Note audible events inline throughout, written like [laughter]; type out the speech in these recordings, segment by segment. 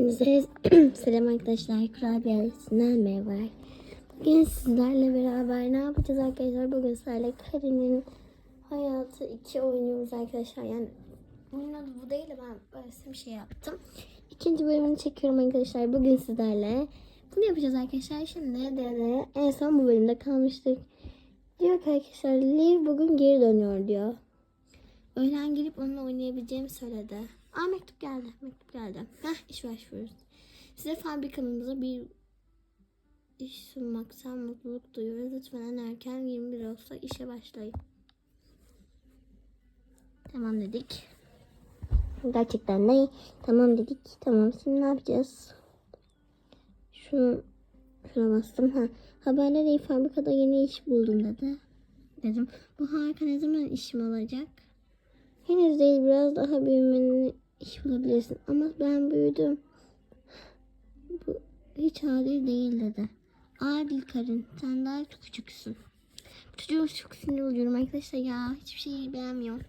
Hepinize [clears throat] selam arkadaşlar. Kurabiye ailesinden merhaba. Bugün sizlerle beraber ne yapacağız arkadaşlar? Bugün sizlerle Karin'in hayatı 2 oynuyoruz arkadaşlar. Yani oyunun adı bu değil de ben böyle bir şey yaptım. İkinci bölümünü çekiyorum arkadaşlar. Bugün sizlerle bunu yapacağız arkadaşlar. Şimdi de en son bu bölümde kalmıştık. Diyor ki arkadaşlar Liv bugün geri dönüyor diyor. Öğlen gelip onunla oynayabileceğimi söyledi. Aa mektup geldi. Mektup geldi. Heh iş başvuruyoruz. Size fabrikamıza bir iş sunmaktan mutluluk duyuyoruz. Lütfen en erken 21 olsa işe başlayın. Tamam dedik. Gerçekten ne? Tamam dedik. Tamam şimdi ne yapacağız? Şunu şuna bastım. Ha. Haberler iyi fabrikada yeni iş buldum dedi. Dedim. Bu harika ne zaman işim olacak? Henüz değil biraz daha büyümeni iş bulabilirsin. Ama ben büyüdüm. Bu hiç adil değil dedi. Adil karın sen daha küçüksün. Çocuğum çok sinir oluyorum arkadaşlar ya. Hiçbir şeyi beğenmiyorum.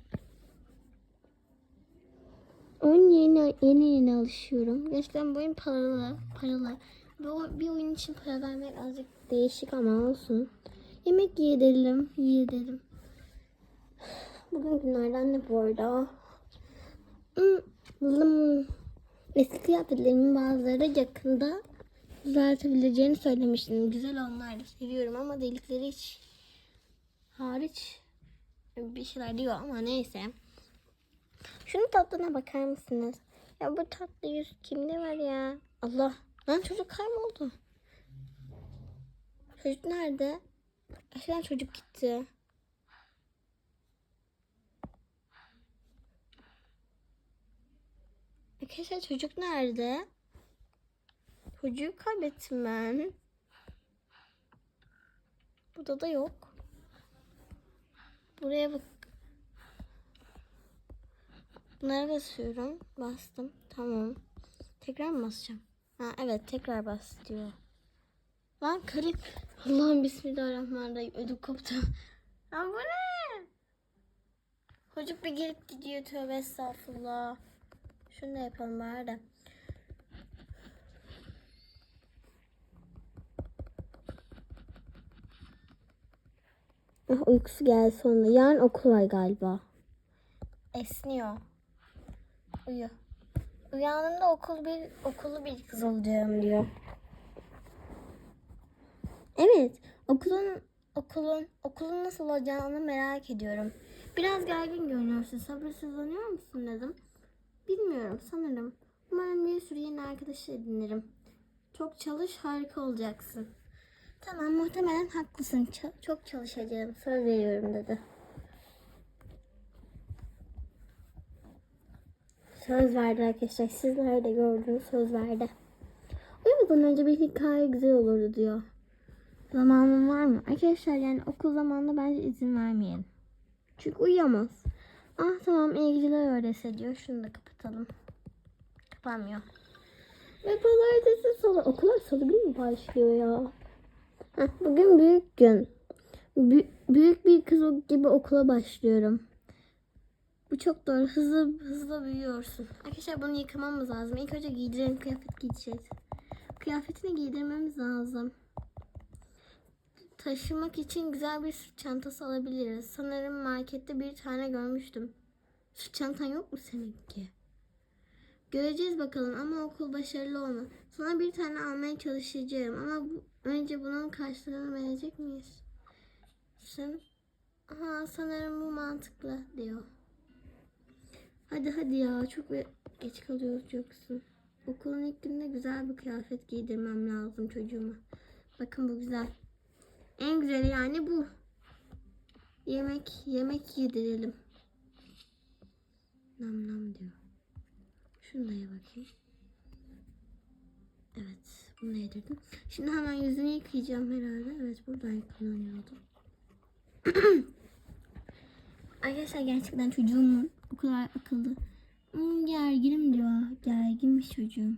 Oyun yeni yeni yeni alışıyorum. Gerçekten bu oyun paralı. Paralı. Bu, bir oyun için para vermek azıcık değişik ama olsun. Yemek yiyelim. Yiyelim. [sighs] Bugün günlerden ne bu arada? Hmm, Eski kıyafetlerimin bazıları da yakında düzeltebileceğini söylemiştim. Güzel onlar seviyorum ama delikleri hiç hariç bir şeyler diyor ama neyse. Şunun tatlına bakar mısınız? Ya bu tatlı yüz kimde var ya? Allah. Lan çocuk kayboldu. Çocuk nerede? Aşağıdan çocuk gitti. Arkadaşlar çocuk nerede? Çocuğu kaybettim ben. Burada da yok. Buraya bak. Bunlara basıyorum. Bastım. Tamam. Tekrar mı basacağım? Ha evet tekrar bas diyor. Lan karı. Allah'ım bismillahirrahmanirrahim. Ödüm koptu. Lan bu ne? Çocuk bir gelip gidiyor tövbe estağfurullah. Şunu da yapalım bari de. Ah, uykusu geldi sonunda. Yarın okul var galiba. Esniyor. Uyu. Uyandığımda okul bir okullu bir kız olacağım diyor. Evet, okulun okulun okulun nasıl olacağını merak ediyorum. Biraz gergin görünüyorsun. Sabırsızlanıyor musun dedim. Bilmiyorum sanırım. Umarım bir sürü yeni arkadaş edinirim. Çok çalış harika olacaksın. Tamam muhtemelen haklısın. Ç- çok çalışacağım. Söz veriyorum dedi. Söz verdi arkadaşlar. Sizler de gördünüz söz verdi. Uyumadan önce bir hikaye güzel olurdu diyor. Zamanın var mı? Arkadaşlar yani okul zamanında bence izin vermeyin. Çünkü uyuyamaz. Ah tamam iyi geceler öyleyse diyor. Şunu da kapatalım. Kapanmıyor. Ve pazartesi salı. Okullar salı günü mü başlıyor ya? Heh, bugün büyük gün. Bü- büyük bir kız gibi okula başlıyorum. Bu çok doğru. Hızlı hızlı büyüyorsun. Arkadaşlar bunu yıkamamız lazım. İlk önce giydirelim. Kıyafet giyeceğiz. Kıyafetini giydirmemiz lazım. Taşımak için güzel bir sırt çantası alabiliriz. Sanırım markette bir tane görmüştüm. Sırt çantan yok mu seninki? Göreceğiz bakalım ama okul başarılı olma. Sana bir tane almaya çalışacağım ama bu, önce bunun karşılığını verecek miyiz? Sen, aha sanırım bu mantıklı diyor. Hadi hadi ya çok geç kalıyoruz yoksa. Okulun ilk gününde güzel bir kıyafet giydirmem lazım çocuğuma. Bakın bu güzel. En güzeli yani bu. Yemek yemek yedirelim. Nam nam diyor. Ye bakayım. Evet, bunu yedirdim. Şimdi hemen yüzünü yıkayacağım herhalde. Evet, buradan yıkanıyordu. [clears throat] Arkadaşlar gerçekten çocuğum o kadar akıllı. Hmm, gerginim diyor. Gerginmiş çocuğum.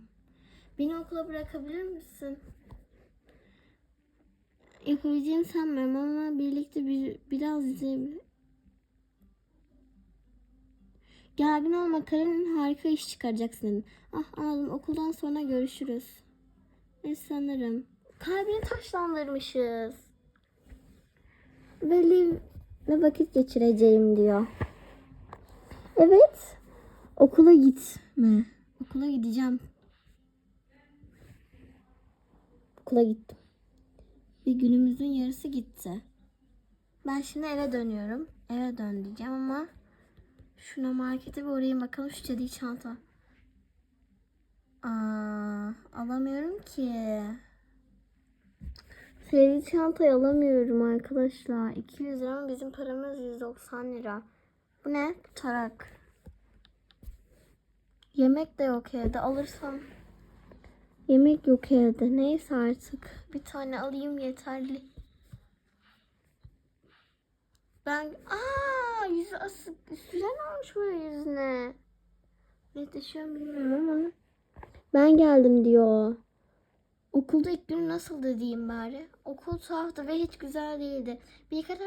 Beni okula bırakabilir misin? Yapabileceğimi sanmıyorum ama birlikte bir, biraz izleyebilir. Gergin olma Karen harika iş çıkaracaksın dedim. Ah anladım okuldan sonra görüşürüz. Ne sanırım. Kalbini taşlandırmışız. Ve vakit geçireceğim diyor. Evet. Okula gitme. Okula gideceğim. Okula gittim. Bir günümüzün yarısı gitti. Ben şimdi eve dönüyorum. Eve dön diyeceğim ama şuna markete bir uğrayayım bakalım şu cadı çanta. Aa, alamıyorum ki. Sevgili çantayı alamıyorum arkadaşlar. 200 lira ama bizim paramız 190 lira. Bu ne? Tarak. Yemek de yok evde. Alırsam yemek yok evde. Neyse artık. Bir tane alayım yeterli. Ben aa yüzü asık. Süren olmuş böyle yüzüne. Ne taşıyorum bilmiyorum ama. Ben geldim diyor. Okulda ilk gün nasıldı diyeyim bari. Okul tuhaftı ve hiç güzel değildi. Birkaç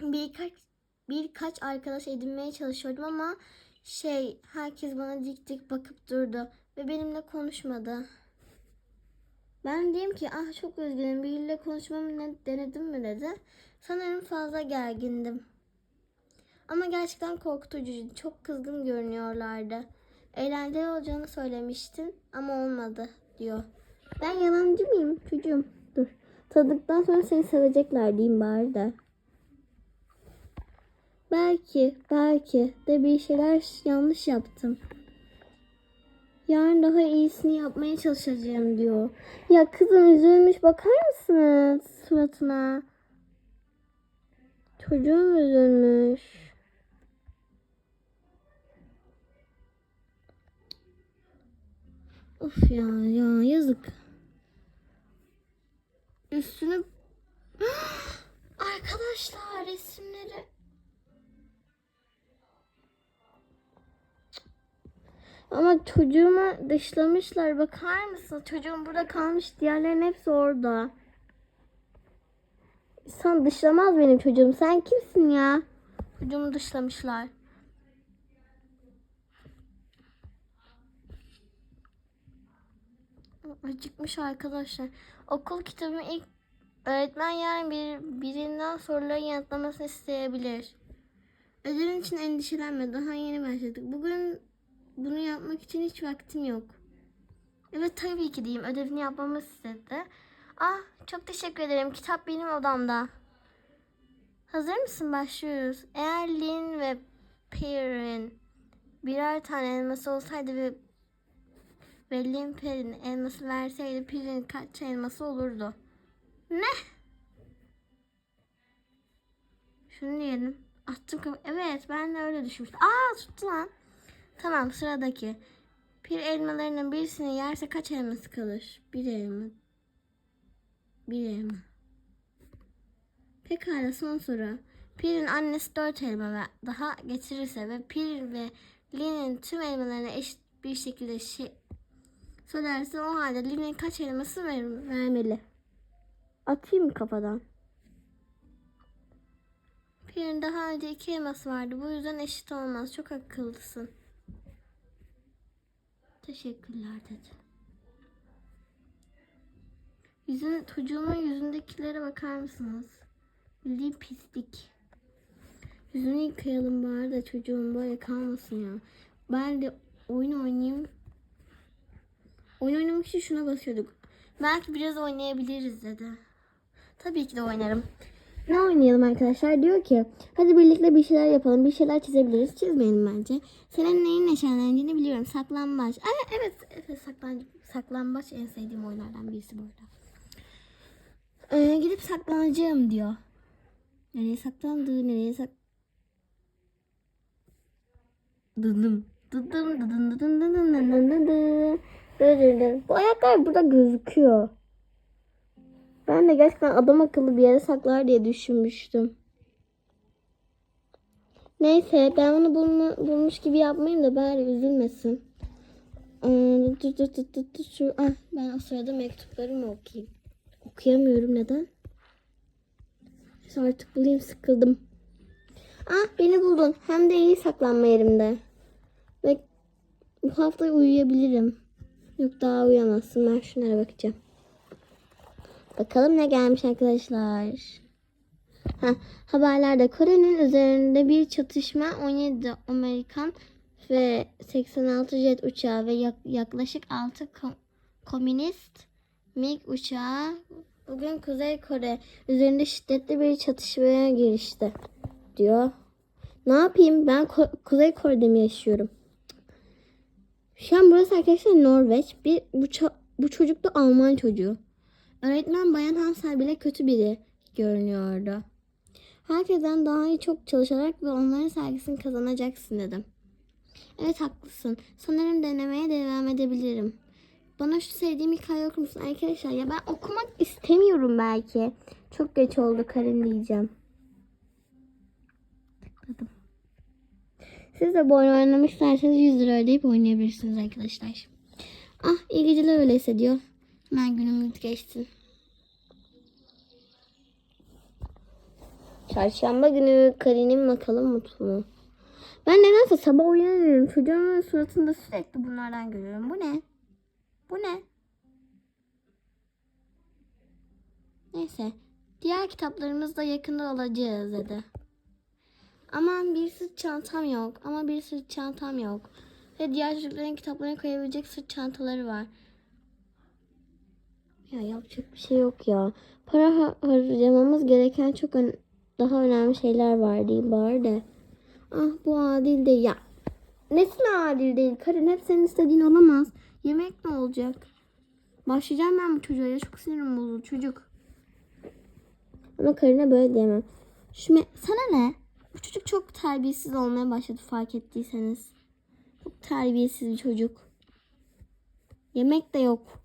birkaç birkaç arkadaş edinmeye çalışıyordum ama şey herkes bana dik dik bakıp durdu ve benimle konuşmadı. Ben diyeyim ki ah çok üzgünüm biriyle konuşmamı ne- denedim mi dedi. Sanırım fazla gergindim. Ama gerçekten korkutucuydu. Çok kızgın görünüyorlardı. Eğlenceli olacağını söylemiştin ama olmadı diyor. Ben yalancı mıyım çocuğum? Dur. Tadıktan sonra seni sevecekler diyeyim bari de. Belki, belki de bir şeyler yanlış yaptım. Yarın daha iyisini yapmaya çalışacağım diyor. Ya kızım üzülmüş bakar mısınız suratına? Çocuğum üzülmüş. Of ya ya yazık. Üstünü [gasps] Arkadaşlar resimleri Ama çocuğumu dışlamışlar. Bakar mısın? Çocuğum burada kalmış. Diğerlerin hepsi orada. Sen dışlamaz benim çocuğum. Sen kimsin ya? Çocuğumu dışlamışlar. Acıkmış arkadaşlar. Okul kitabı ilk öğretmen yarın bir, birinden soruları yanıtlamasını isteyebilir. Ödevin için endişelenme. Daha yeni başladık. Bugün bunu yapmak için hiç vaktim yok. Evet tabii ki diyeyim. Ödevini yapmamı istedi. Ah çok teşekkür ederim. Kitap benim odamda. Hazır mısın? Başlıyoruz. Eğer Lin ve Perrin birer tane elması olsaydı ve ve Lin Perrin elması verseydi Perrin kaç elması olurdu? Ne? Şunu diyelim. Attım kafa- Evet ben de öyle düşünmüştüm. Aa tuttu lan. Tamam sıradaki. Pir elmalarının birisini yerse kaç elması kalır? Bir elma. Bir elma. Pekala son soru. Pir'in annesi dört elma daha getirirse ve Pir ve Lin'in tüm elmalarını eşit bir şekilde şey söylerse o halde Lin'in kaç elması ver, vermeli? Atayım mı kafadan? Pir'in daha önce iki elması vardı. Bu yüzden eşit olmaz. Çok akıllısın. Teşekkürler dedi. Yüzün, çocuğumun yüzündekilere bakar mısınız? Bildiğin pislik. Yüzünü yıkayalım bari de çocuğum böyle kalmasın ya. Ben de oyun oynayayım. Oyun oynamak için şuna basıyorduk. Belki biraz oynayabiliriz dedi. Tabii ki de oynarım. Ne oynayalım arkadaşlar? Diyor ki hadi birlikte bir şeyler yapalım. Bir şeyler çizebiliriz. Çizmeyelim bence. Senin neyin neşelendiğini biliyorum. Saklambaç. Aa, evet, evet saklan, saklambaç en sevdiğim oyunlardan birisi bu arada. Ee, gidip saklanacağım diyor. Nereye saklandı? Nereye sak... Dıdım. Dıdım dıdım dıdım dıdım dıdım dıdım dıdım. Bu ayaklar burada gözüküyor. Ben de gerçekten adam akıllı bir yere saklar diye düşünmüştüm. Neyse ben onu bulma, bulmuş gibi yapmayayım da bari üzülmesin. Ee, dur, dur, dur, dur, dur, şu, ah, ben o sırada mektuplarımı okuyayım. Okuyamıyorum neden? Artık bulayım sıkıldım. Ah beni buldun. Hem de iyi saklanma yerimde. Ve bu hafta uyuyabilirim. Yok daha uyuyamazsın. Ben şunlara bakacağım. Bakalım ne gelmiş arkadaşlar. Ha, haberlerde Kore'nin üzerinde bir çatışma 17 Amerikan ve 86 jet uçağı ve yak- yaklaşık 6 ko- komünist MiG uçağı bugün Kuzey Kore üzerinde şiddetli bir çatışmaya girişti diyor. Ne yapayım ben Ko- Kuzey Kore'de mi yaşıyorum? Şu an burası arkadaşlar Norveç. Bir bu, bu çocuk da Alman çocuğu. Öğretmen Bayan Hansel bile kötü biri görünüyordu. Herkesten daha iyi çok çalışarak ve onların saygısını kazanacaksın dedim. Evet haklısın. Sanırım denemeye devam edebilirim. Bana şu sevdiğim hikaye okur musun arkadaşlar? Ya ben okumak istemiyorum belki. Çok geç oldu Karin diyeceğim. Siz de bu oyunu oynamak isterseniz 100 lira ödeyip oynayabilirsiniz arkadaşlar. Ah iyi geceler öyleyse diyor. Hemen günümüz geçsin. Çarşamba günü Karin'in bakalım mutlu mu? Ben nedense sabah uyanıyorum. Çocuğumun suratında sürekli bunlardan görüyorum. Bu ne? Bu ne? Neyse. Diğer kitaplarımız da yakında alacağız dedi. Aman bir sırt çantam yok. Ama bir sırt çantam yok. Ve diğer çocukların kitaplarını koyabilecek sırt çantaları var. Ya yapacak bir şey yok ya. Para ha- harcamamız gereken çok ön- daha önemli şeyler var değil bari de. Ah bu adil değil ya. Nesine adil değil? Karın hep senin istediğin olamaz. Yemek ne olacak? Başlayacağım ben bu çocuğa ya. Çok sinirim bozuldu çocuk. Ama karına böyle diyemem. Me- sana ne? Bu çocuk çok terbiyesiz olmaya başladı fark ettiyseniz. Çok terbiyesiz bir çocuk. Yemek de yok.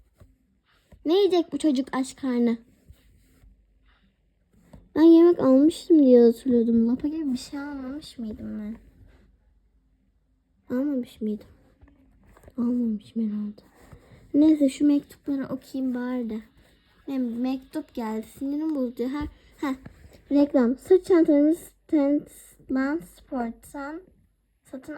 Ne yiyecek bu çocuk aç karnı? Ben yemek almıştım diye hatırlıyordum. Lapa gibi bir şey almamış mıydım ben? Almamış mıydım? Almamışım herhalde. Neyse şu mektupları okuyayım bari de. Hem mektup geldi. Sinirim bozdu. Ha, ha. Reklam. Sırt çantalarımız Tentland Sport'tan satın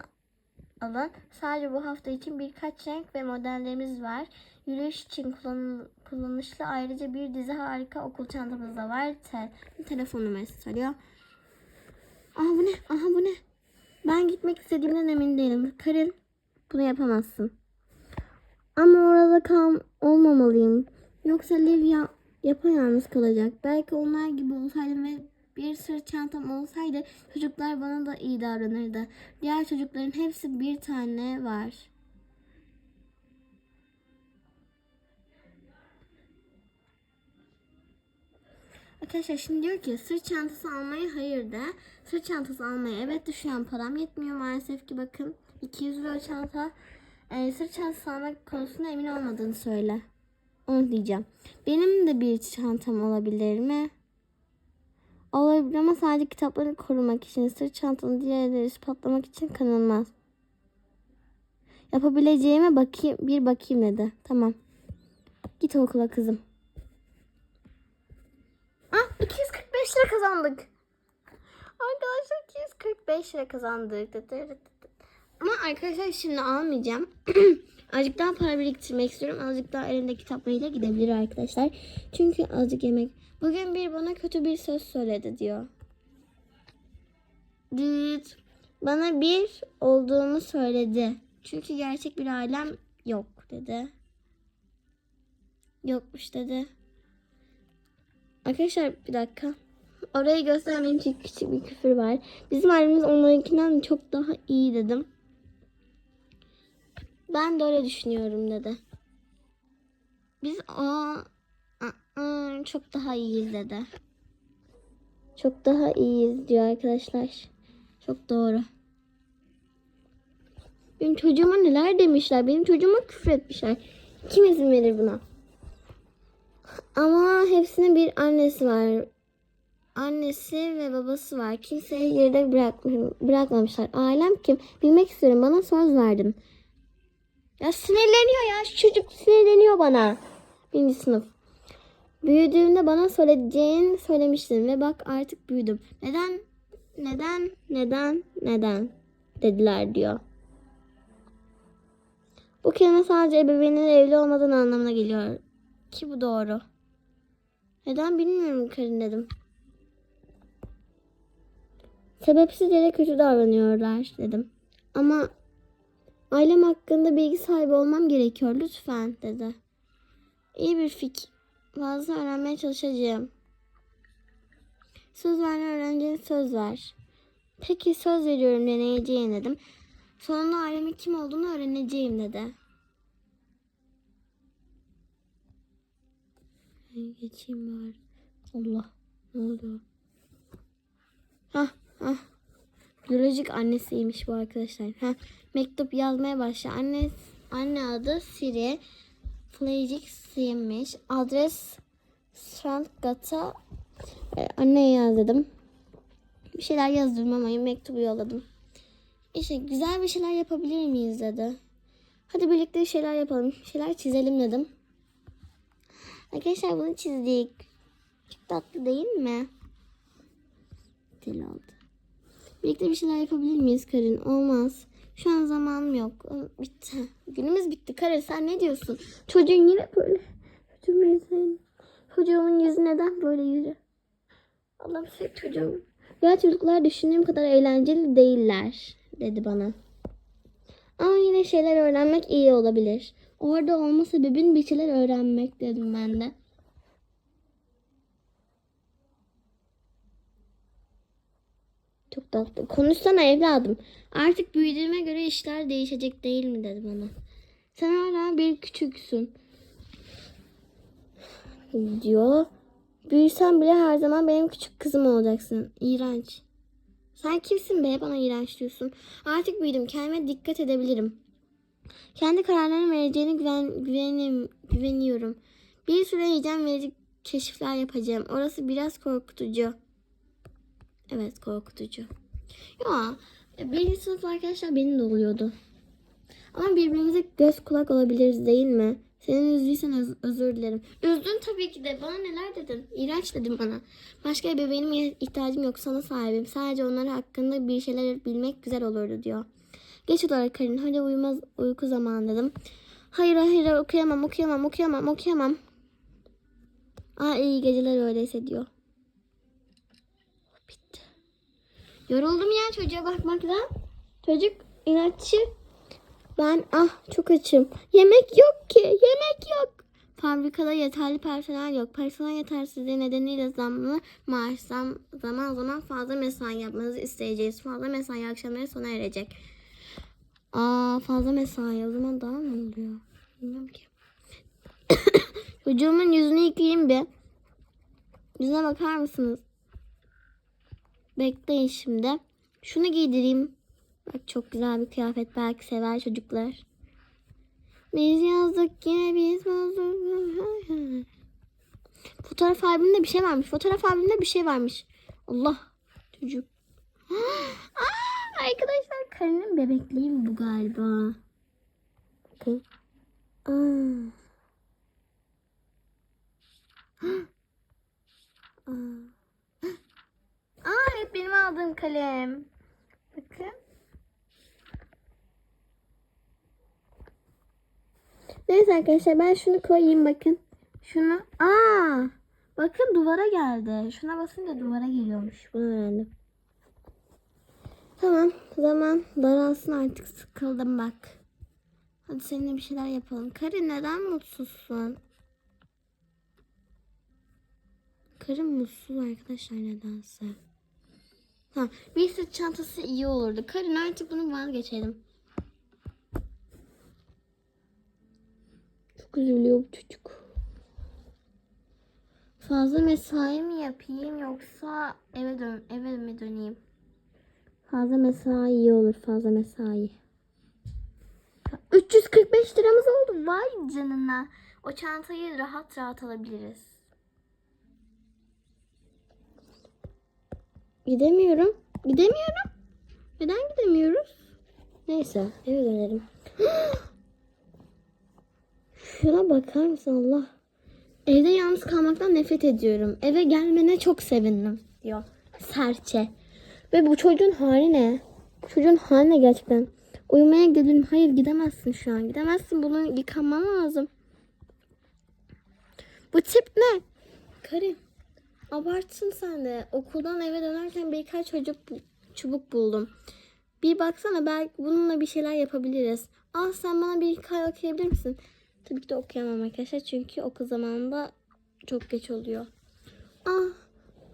alın. Sadece bu hafta için birkaç renk ve modellerimiz var. Yürüyüş için kullan- kullanışlı ayrıca bir dizi harika okul çantamız da var. Te- telefon numarası soruyor. Aha bu ne? Aha bu ne? Ben gitmek istediğimden emin değilim. Karil bunu yapamazsın. Ama orada kal olmamalıyım. Yoksa Livia yapayalnız kalacak. Belki onlar gibi olsaydım ve bir sırt çantam olsaydı çocuklar bana da iyi davranırdı. Diğer çocukların hepsi bir tane var. Arkadaşlar şimdi diyor ki sırt çantası almaya hayır de. Sırt çantası almaya evet an param yetmiyor maalesef ki bakın. 200 lira çanta. Ee, sırt çantası almak konusunda emin olmadığını söyle. Onu diyeceğim. Benim de bir çantam olabilir mi? Olabilir ama sadece kitapları korumak için. Sırt çantanın diğerleri ispatlamak için kanılmaz. Yapabileceğime bakayım, bir bakayım dedi. Tamam. Git okula kızım. 245 lira kazandık. Arkadaşlar 245 lira kazandık. Ama arkadaşlar şimdi almayacağım. [clears throat] azıcık daha para biriktirmek istiyorum. Azıcık daha elinde kitaplarıyla gidebilir arkadaşlar. Çünkü azıcık yemek. Bugün bir bana kötü bir söz söyledi diyor. Düt. Bana bir olduğumu söyledi. Çünkü gerçek bir ailem yok dedi. Yokmuş dedi. Arkadaşlar bir dakika. Orayı göstermem için küçük bir küfür var. Bizim ailemiz onlarınkinden çok daha iyi dedim. Ben de öyle düşünüyorum dedi. Biz o çok daha iyiyiz dedi. Çok daha iyiyiz diyor arkadaşlar. Çok doğru. Benim çocuğuma neler demişler. Benim çocuğuma küfür etmişler. Kim izin verir buna? Ama hepsinin bir annesi var. Annesi ve babası var. Kimseyi geride bırakm- bırakmamışlar. Ailem kim? Bilmek istiyorum. Bana söz verdin. Ya sinirleniyor ya. Şu çocuk sinirleniyor bana. Birinci sınıf. Büyüdüğümde bana söyleyeceğini söylemiştin ve bak artık büyüdüm. Neden neden, neden, neden dediler diyor. Bu kelime sadece ebeveynin evli olmadan anlamına geliyor. Ki bu doğru. Neden bilmiyorum Karin dedim. Sebepsiz yere kötü davranıyorlar dedim. Ama ailem hakkında bilgi sahibi olmam gerekiyor lütfen dedi. İyi bir fikir. Fazla öğrenmeye çalışacağım. Söz verme öğrencinin söz ver. Peki söz veriyorum deneyeceğim dedim. Sonunda ailemin kim olduğunu öğreneceğim dedi. Ay, Geçeyim bari. Allah. Ne oldu? Hah hah. Biyolojik annesiymiş bu arkadaşlar. Heh. Mektup yazmaya başla. Anne, anne adı Siri. Flagix'iymiş. Adres Strandgata. Ee, anneye yaz dedim. Bir şeyler yazdım ama mektubu yolladım. İşte güzel bir şeyler yapabilir miyiz dedi. Hadi birlikte bir şeyler yapalım. Bir şeyler çizelim dedim. Arkadaşlar bunu çizdik. Çok tatlı değil mi? Dil oldu. Birlikte bir şeyler yapabilir miyiz Karin? Olmaz. Şu an zamanım yok. Bitti. Günümüz bitti. Karin sen ne diyorsun? Çocuğun yine böyle. Çocuğumun yüzü, çocuğumun yüzü neden böyle yüzü? Allah'ım sen çocuğum. Ya çocuklar düşündüğüm kadar eğlenceli değiller dedi bana. Ama yine şeyler öğrenmek iyi olabilir. Orada olma sebebin bir şeyler öğrenmek dedim ben de. Çok tatlı. Konuşsana evladım. Artık büyüdüğüme göre işler değişecek değil mi dedi bana. Sen hala bir küçüksün. Diyor. Büyüsen bile her zaman benim küçük kızım olacaksın. İğrenç. Sen kimsin be bana iğrenç diyorsun. Artık büyüdüm. Kendime dikkat edebilirim. Kendi kararlarını vereceğine güven, güvenim, güveniyorum. Bir süre heyecan verici keşifler yapacağım. Orası biraz korkutucu. Evet korkutucu. Ya birinci sınıf arkadaşlar benim de oluyordu. Ama birbirimize göz kulak olabiliriz değil mi? Seni üzdüysen öz- özür dilerim. Üzdün tabii ki de. Bana neler dedin? İğrenç dedin bana. Başka ebeveynim ihtiyacım yok. Sana sahibim. Sadece onlar hakkında bir şeyler bilmek güzel olurdu diyor. Geç olarak Karin. Hadi uyumaz, uyku zamanı dedim. Hayır hayır okuyamam okuyamam okuyamam okuyamam. Aa iyi geceler öyleyse diyor. Bitti. Yoruldum ya çocuğa bakmaktan. Çocuk inatçı. Ben ah çok açım. Yemek yok ki. Yemek yok. Fabrikada yeterli personel yok. Personel yetersizliği nedeniyle zamlı maaş zam, zaman zaman fazla mesai yapmanızı isteyeceğiz. Fazla mesai akşamları sona erecek. Aa fazla mesai o zaman daha mı oluyor? Bilmiyorum ki. [coughs] Çocuğumun yüzünü yıkayayım bir. Yüzüne bakar mısınız? Bekleyin şimdi. Şunu giydireyim. Bak çok güzel bir kıyafet. Belki sever çocuklar. Biz yazdık yine biz. Fotoğraf albümünde bir şey varmış. Fotoğraf albümünde bir şey varmış. Allah. Çocuk. [gasps] Aa, arkadaşlar karının bebekliği bu galiba. Bakın. Aa. [gasps] Aa. Aldığım kalem. Bakın. Neyse arkadaşlar ben şunu koyayım bakın. Şunu. Aa! Bakın duvara geldi. Şuna basınca duvara geliyormuş. Bunu öğrendim. Tamam. Zaman daralsın artık. Sıkıldım bak. Hadi seninle bir şeyler yapalım. Karin neden mutsuzsun? Karın mutsuz arkadaşlar nedense. Ha, bir sırt çantası iyi olurdu. Karın artık bunu vazgeçelim. Çok üzülüyor bu çocuk. Fazla mesai mi yapayım yoksa eve dön eve mi döneyim? Fazla mesai iyi olur fazla mesai. 345 liramız oldu. Vay canına. O çantayı rahat rahat alabiliriz. Gidemiyorum. Gidemiyorum. Neden gidemiyoruz? Neyse eve dönelim. [gasps] Şuna bakar mısın Allah? Evde yalnız kalmaktan nefret ediyorum. Eve gelmene çok sevindim diyor. Serçe. Ve bu çocuğun hali ne? Çocuğun hali ne gerçekten? Uyumaya gidelim. Hayır gidemezsin şu an. Gidemezsin. Bunu yıkanman lazım. Bu tip ne? Karim. Abartsın sen de. Okuldan eve dönerken birkaç çocuk çubuk buldum. Bir baksana belki bununla bir şeyler yapabiliriz. Al sen bana bir hikaye okuyabilir misin? Tabii ki de okuyamam arkadaşlar. Çünkü okul zamanında çok geç oluyor. Ah.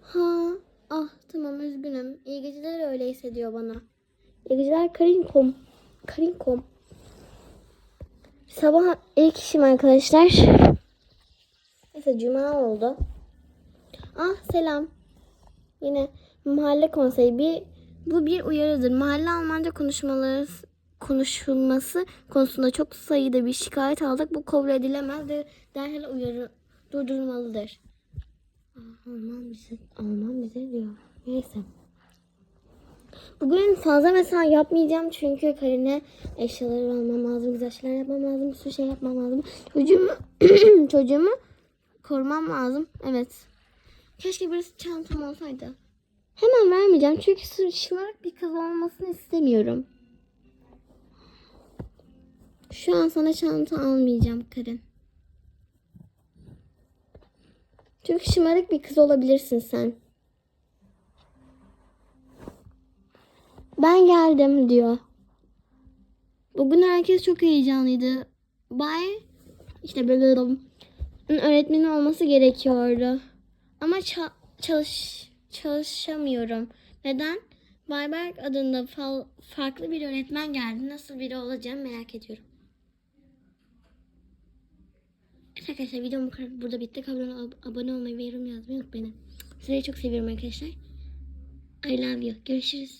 Ha. Ah tamam üzgünüm. İyi geceler öyleyse diyor bana. İyi geceler Karinkom. Karinkom. Sabah ilk işim arkadaşlar. Neyse cuma oldu. Ah selam. Yine mahalle konseyi bir bu bir uyarıdır. Mahalle Almanca konuşmaları konuşulması konusunda çok sayıda bir şikayet aldık. Bu kabul edilemez ve derhal uyarı durdurulmalıdır. Aa, Alman bize, Alman bize diyor. Neyse. Bugün fazla mesela yapmayacağım çünkü Karine eşyaları almam lazım, güzel şeyler yapmam lazım, bir sürü şey yapmam lazım. Çocuğumu, [clears throat] çocuğumu korumam lazım. Evet. Keşke birisi çantam olsaydı. Hemen vermeyeceğim çünkü şımarık bir kız olmasını istemiyorum. Şu an sana çanta almayacağım Karin. Çünkü şımarık bir kız olabilirsin sen. Ben geldim diyor. Bugün herkes çok heyecanlıydı. Bay işte böyle öğretmenin olması gerekiyordu. Ama ça- çalış çalışamıyorum. Neden? Bayberk adında fal- farklı bir öğretmen geldi. Nasıl biri olacağım merak ediyorum. Evet arkadaşlar videom bu kadar- burada bitti. Kanalıma ab- abone olmayı ve yorum yazmayı unutmayın. Sizleri çok seviyorum arkadaşlar. I love you. Görüşürüz.